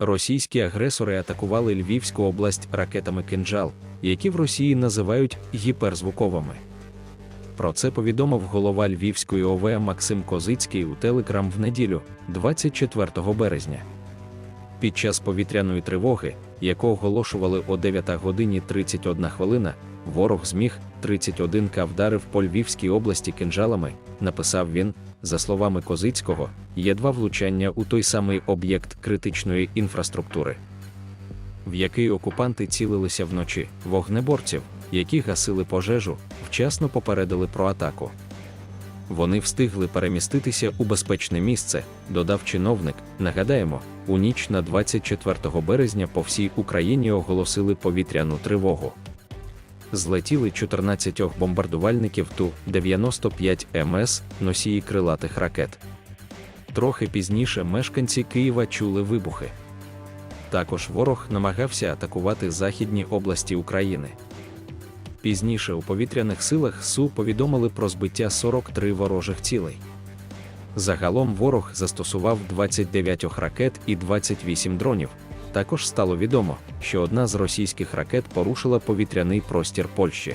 Російські агресори атакували Львівську область ракетами кинджал, які в Росії називають гіперзвуковими. Про це повідомив голова Львівської ОВ Максим Козицький у Телеграм в неділю, 24 березня. Під час повітряної тривоги, яку оголошували о 9 годині 31 хвилина, ворог зміг 31 к вдарив по Львівській області кинджалами, написав він. За словами Козицького, є два влучання у той самий об'єкт критичної інфраструктури, в який окупанти цілилися вночі вогнеборців, які гасили пожежу, вчасно попередили про атаку. Вони встигли переміститися у безпечне місце, додав чиновник. Нагадаємо, у ніч на 24 березня по всій Україні оголосили повітряну тривогу. Злетіли 14 бомбардувальників Ту-95 МС носії крилатих ракет. Трохи пізніше мешканці Києва чули вибухи. Також ворог намагався атакувати західні області України. Пізніше у повітряних силах СУ повідомили про збиття 43 ворожих цілей. Загалом ворог застосував 29 ракет і 28 дронів. Також стало відомо, що одна з російських ракет порушила повітряний простір Польщі.